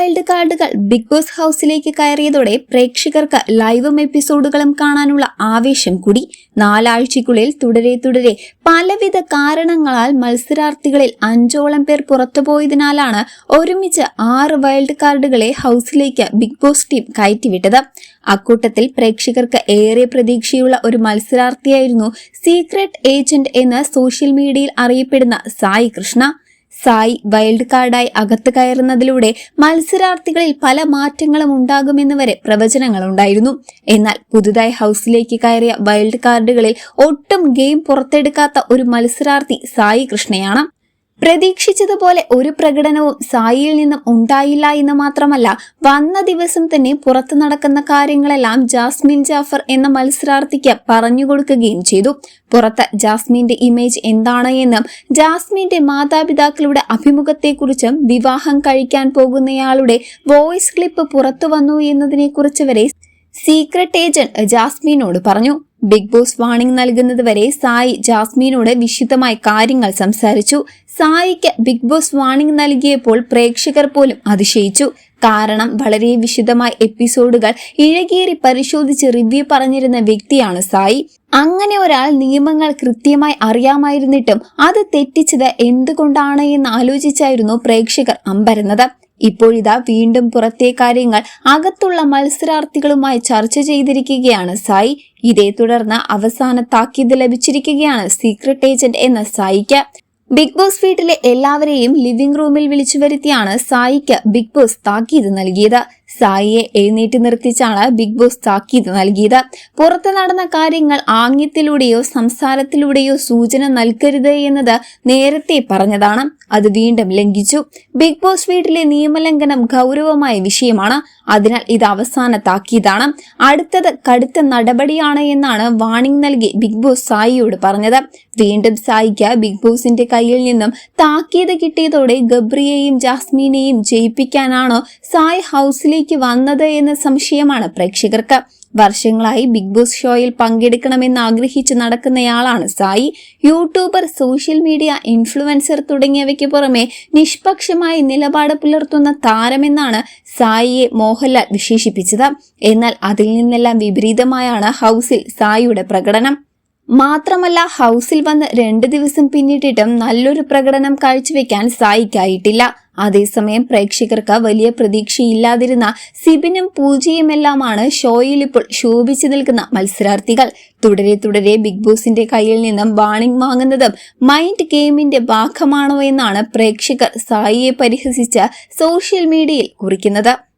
Wild കാർഡുകൾ big boss ഹൗസിലേക്ക് കയറിയതോടെ പ്രേക്ഷകർക്ക് ലൈവും എപ്പിസോഡുകളും കാണാനുള്ള ആവേശം കൂടി. നാലാഴ്ചയ്ക്കുള്ളിൽ തുടരെ തുടരെ പലവിധ കാരണങ്ങളാൽ മത്സരാർത്ഥികളിൽ അഞ്ചോളം പേർ പുറത്തുപോയതിനാലാണ് ഒരുമിച്ച് ആറ് വൈൽഡ് കാർഡുകളെ ഹൗസിലേക്ക് ബിഗ് ബോസ് ടീം കയറ്റിവിട്ടത്. അക്കൂട്ടത്തിൽ പ്രേക്ഷകർക്ക് ഏറെ പ്രതീക്ഷയുള്ള ഒരു മത്സരാർത്ഥിയായിരുന്നു സീക്രട്ട് ഏജന്റ് എന്ന് സോഷ്യൽ മീഡിയയിൽ അറിയപ്പെടുന്ന സായി കൃഷ്ണ. സായി വൈൽഡ് കാർഡായി അകത്ത് കയറുന്നതിലൂടെ മത്സരാർത്ഥികളിൽ പല മാറ്റങ്ങളും ഉണ്ടാകുമെന്ന് വരെ പ്രവചനങ്ങളുണ്ടായിരുന്നു എന്നാൽ പുതുതായി ഹൗസിലേക്ക് കയറിയ വൈൽഡ് കാർഡുകളിൽ ഒട്ടും ഗെയിം പുറത്തെടുക്കാത്ത ഒരു മത്സരാർത്ഥി സായി കൃഷ്ണയാണ്. പ്രതീക്ഷിച്ചതുപോലെ ഒരു പ്രകടനവും സായിയിൽ നിന്നും ഉണ്ടായില്ല എന്ന് മാത്രമല്ല വന്ന ദിവസം തന്നെ പുറത്തു നടക്കുന്ന കാര്യങ്ങളെല്ലാം ജാസ്മിൻ ജാഫർ എന്ന മത്സരാർത്ഥിക്ക് പറഞ്ഞു കൊടുക്കുകയും ചെയ്തു. പുറത്ത് ജാസ്മിന്റെ ഇമേജ് എന്താണ് എന്നും ജാസ്മിന്റെ മാതാപിതാക്കളുടെ അഭിമുഖത്തെക്കുറിച്ചും വിവാഹം കഴിക്കാൻ പോകുന്നയാളുടെ വോയിസ് ക്ലിപ്പ് പുറത്തു വന്നു എന്നതിനെക്കുറിച്ച് വരെ സീക്രട്ട് ഏജന്റ് ജാസ്മിനോട് പറഞ്ഞു. ബിഗ് ബോസ് വാണിംഗ് നൽകുന്നത് വരെ സായി ജാസ്മീനോട് വിശുദ്ധമായ കാര്യങ്ങൾ സംസാരിച്ചു. സായിക്ക് ബിഗ് ബോസ് വാണിംഗ് നൽകിയപ്പോൾ പ്രേക്ഷകർ പോലും അതിശയിച്ചു. കാരണം വളരെ വിശദമായ എപ്പിസോഡുകൾ ഇഴകേറി പരിശോധിച്ച് റിവ്യൂ പറഞ്ഞിരുന്ന വ്യക്തിയാണ് സായി. അങ്ങനെ ഒരാൾ നിയമങ്ങൾ കൃത്യമായി അറിയാമായിരുന്നിട്ടും അത് തെറ്റിച്ചത് എന്തുകൊണ്ടാണ് എന്ന് ആലോചിച്ചായിരുന്നു പ്രേക്ഷകർ അമ്പരുന്നത്. ഇപ്പോഴിതാ വീണ്ടും പുറത്തെ കാര്യങ്ങൾ അകത്തുള്ള മത്സരാർത്ഥികളുമായി ചർച്ച ചെയ്തിരിക്കുകയാണ് സായി. ഇതേ തുടർന്ന് അവസാന താക്കീത് ലഭിച്ചിരിക്കുകയാണ് സീക്രട്ട് ഏജന്റ് എന്ന സായിക്ക്. ബിഗ് ബോസ് വീട്ടിലെ എല്ലാവരെയും ലിവിംഗ് റൂമിൽ വിളിച്ചു വരുത്തിയാണ് സായിക്ക് ബിഗ് ബോസ് താക്കീത് നൽകിയത്. സായിയെ എഴുന്നേറ്റ് നിർത്തിച്ചാണ് ബിഗ് ബോസ് താക്കീത് നൽകിയത്. പുറത്ത് നടന്ന കാര്യങ്ങൾ ആംഗ്യത്തിലൂടെയോ സംസാരത്തിലൂടെയോ സൂചന നൽകരുത് എന്നത് നേരത്തെ പറഞ്ഞതാണ്. അത് വീണ്ടും ലംഘിച്ചു. ബിഗ് ബോസ് വീട്ടിലെ നിയമലംഘനം ഗൗരവമായ വിഷയമാണ്. അതിനാൽ ഇത് അവസാന താക്കീതാണ്. അടുത്തത് കടുത്ത നടപടിയാണ് എന്നാണ് വാണിംഗ് നൽകി ബിഗ് ബോസ് സായിയോട് പറഞ്ഞത്. വീണ്ടും സായിക്ക് ബിഗ് ബോസിന്റെ കയ്യിൽ നിന്നും താക്കീത് കിട്ടിയതോടെ ഗബ്രിയെയും ജാസ്മീനെയും ജയിപ്പിക്കാനാണോ സായ് ഹൗസിലേക്ക് വന്നത് എന്ന സംശയമാണ് പ്രേക്ഷകർക്ക്. വർഷങ്ങളായി ബിഗ് ബോസ് ഷോയിൽ പങ്കെടുക്കണമെന്ന് ആഗ്രഹിച്ച് നടക്കുന്നയാളാണ് Sai. YouTuber social media influencer തുടങ്ങിയവയ്ക്ക് പുറമെ നിഷ്പക്ഷമായി നിലപാട് പുലർത്തുന്ന താരമെന്നാണ് സായിയെ മോഹൻലാൽ വിശേഷിപ്പിച്ചത്. എന്നാൽ അതിൽ നിന്നെല്ലാം വിപരീതമായാണ് ഹൗസിൽ സായിയുടെ പ്രകടനം. മാത്രമല്ല ഹൗസിൽ വന്ന് രണ്ട് ദിവസം പിന്നിട്ടിട്ടും നല്ലൊരു പ്രകടനം കാഴ്ചവെക്കാൻ സായിക്കായിട്ടില്ല. അതേസമയം പ്രേക്ഷകർക്ക് വലിയ പ്രതീക്ഷയില്ലാതിരുന്ന സിബിനും പൂജയുമെല്ലാമാണ് ഷോയിൽ ഇപ്പോൾ ശോഭിച്ചു നിൽക്കുന്ന മത്സരാർത്ഥികൾ. തുടരെ തുടരെ ബിഗ് ബോസിന്റെ കയ്യിൽ നിന്നും വാണിംഗ് വാങ്ങുന്നതും മൈൻഡ് ഗെയിമിന്റെ ഭാഗമാണോ എന്നാണ് പ്രേക്ഷകർ സായിയെ പരിഹസിച്ച് സോഷ്യൽ മീഡിയയിൽ കുറിക്കുന്നത്.